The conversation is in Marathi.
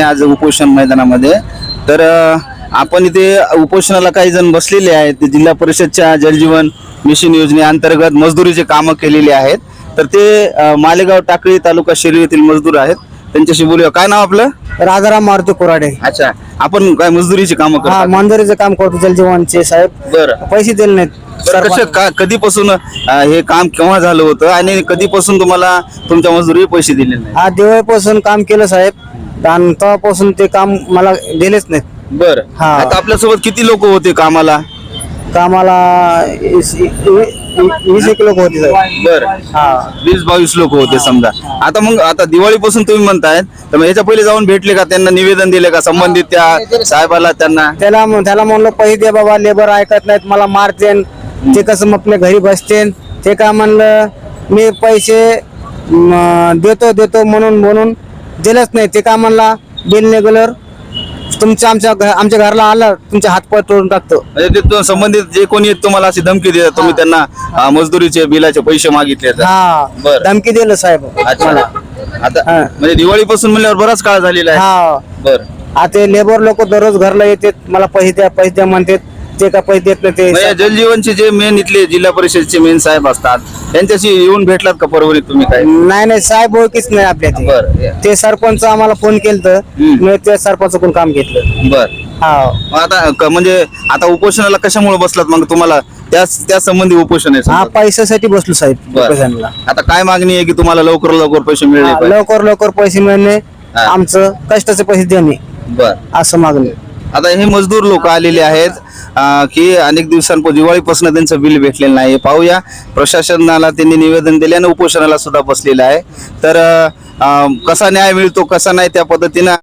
आज उपोषण मैदानामध्ये. तर आपण इथे उपोषणाला काही जण बसलेले आहेत. जिल्हा परिषदच्या जलजीवन मिशन योजनेअंतर्गत मजदुरीचे कामं केलेली आहेत. तर ते मालेगाव टाकळी तालुका शिरू येथील मजदूर आहेत. त्यांच्याशी बोलूया. काय नाव आपलं? राजाराम मारुती कोराडे. अच्छा. आपण काय मजदुरीची कामं करतो मंदिरीचं काम करतो जलजीवनचे साहेब. बरं. पैसे दिले नाहीत. का कधीपासून हे काम केव्हा झालं होतं? आणि कधीपासून तुम्हाला तुमच्या मजुरी पैसे दिले नाही हा दिवाळीपासून काम केलं साहेब. आणि तेव्हापासून ते काम मला दिलेच नाहीत. बर. हा. आता आपल्यासोबत किती लोक होते कामाला? कामाला वीस वीस एक लोक होते साहेब बर. हा. वीस बावीस लोक होते समजा. आता मग आता दिवाळीपासून तुम्ही म्हणतायत तर मग याच्या पहिले जाऊन भेटले का? त्यांना निवेदन दिले का? संबंधित त्या साहेबाला त्यांना? त्याला त्याला म्हणलं पैसे दे बाबा लेबर ऐकत नाहीत मला मारतेन. ते कसं मग आपल्या घरी बसतेन. ते काय म्हणलं मी पैसे म, देतो देतो म्हणून म्हणून दिलंच नाही. ते काय म्हणला बिल रेग्युलर तुमच्या आमच्या घ- आमच्या घरला आलं तुमच्या हातपाय तोडून टाकतो. म्हणजे ते तो संबंधित जे कोणी आहेत तुम्हाला अशी धमकी देतात तुम्ही त्यांना अं, मजदुरीचे बिलाचे पैसे मागितले तर. हा. बरं. धमकी दिलं साहेब. अच्छा. मला आता हा. म्हणजे दिवाळीपासून म्हणल्यावर बराच काळ झालेला आहे. हा. बर. आता लेबर लोक दररोज घरला येतात मला पैसे द्या पैसे द्या म्हणतात. ते का पैसे देत नाही ते म्हणजे जलजीवनचे जे मेन इथले जिल्हा परिषदचे मेन साहेब असतात त्यांच्याशी येऊन भेटलात का परवरीत तुम्ही काय नाही नाही साहेब ओळखीच नाही आपल्या ते. बर ते सरपंच आम्हाला फोन केलं हम्म. मी त्या सरपंच काम घेतलं बर हा आता क- म्हणजे आता उपोषणाला कशामुळे बसलात मग तुम्हाला त्या संबंधी उपोषण आहे हा समजा. पैशासाठी बसलो साहेब बर. आता काय मागणी आहे की तुम्हाला लवकर लवकर पैसे मिळले हा, पाहिजे? लवकर लवकर पैसे मिळणे हा. आमचं कष्टाचे पैसे देणे बर असं मागणे आता हे मजदूर लोक आलेले आहेत अं, की अनेक दिवसांपूर्वी दिवाळीपासून त्यांचं बिल भेटलेलं नाही. पाहूया प्रशासनाला त्यांनी निवेदन दिल्यानं उपोषणाला सुद्धा बसलेलं आहे. तर अं, कसा न्याय मिळतो कसा नाही त्या पद्धतीनं